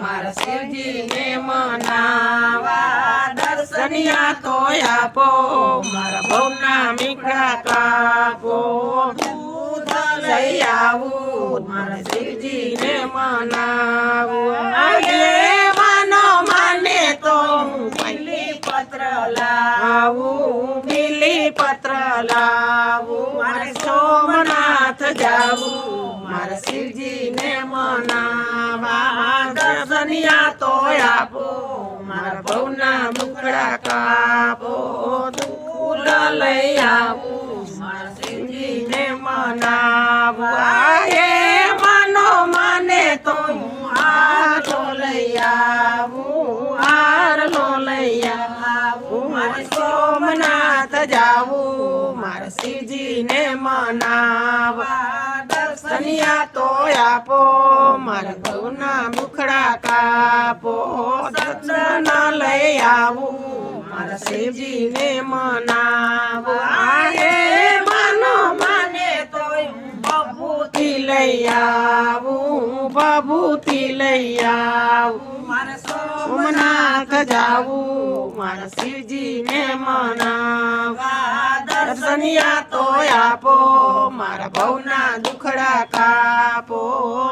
મારા શિવજીને મનાવા દર્શનિયા તો આપો, મારા ભવના મીઠા કાપો. લઈ આવું, મારા શિવજીને મનાવું. માનો માને તો બીલી પત્ર લાવું બીલી પત્ર લાવું. મારે સોમનાથ જાવું, મારા શિવજીને મનાવા. દર્શનિયા તો આપો, મારા ભવના મુકડા કાપો, દૂધ લઈ આવું, મારા મનાવો મનાવું. આયે માનો માને તો હું હારો લઈ આવું હારલો લઈ આવું. મારે સોમનાથ જાવું, મારા શિવજીને મનાવા. દર્શનિયા તો આપો, મારા ઘઉના મુખડા કાપો દર્શન લઈ આવું, મારા શિવજીને મનાવો. આહે માનો માને તો બબૂથી લઈ આવું બબૂથી લઈ આવું. મારા સોમનાથ જાવું, મારા શિવજીને મનાવા. દર્શનિયા તો આપો મારા ભવના દુખડા કાપો.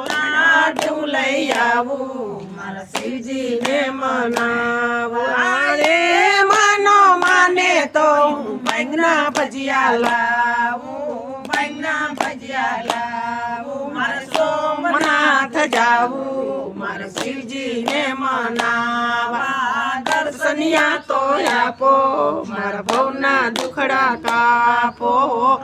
નાટું લઈ આવું. મારા શિવજીને મનાવો. રે માનો માને તો હું બેંગના ભજીયા લાવું. બેંગના ભજીયા લાવું. મારા સોમનાથ જાવું. મારા શિવજીને મનાવા. દર્શનિયા તો આપો. મારા ભવના દુખડા કાપો.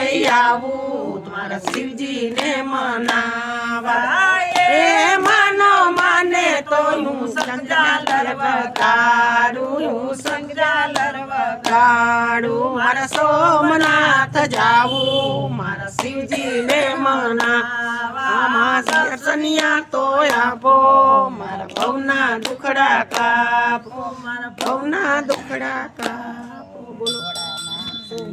લઈ આવું. મારા શિવજીને મનાવા એ માનો માને તો હું સંજાલર વગાડું હું સંજાલર કાડું મારા સોમનાથ જાવું, મારા શિવજીને મનાવા. મા દર્શનિયા તો આપો, મારા ભવના દુખડા કાપો, મારા ભવના દુખડા કાપો. બોલો.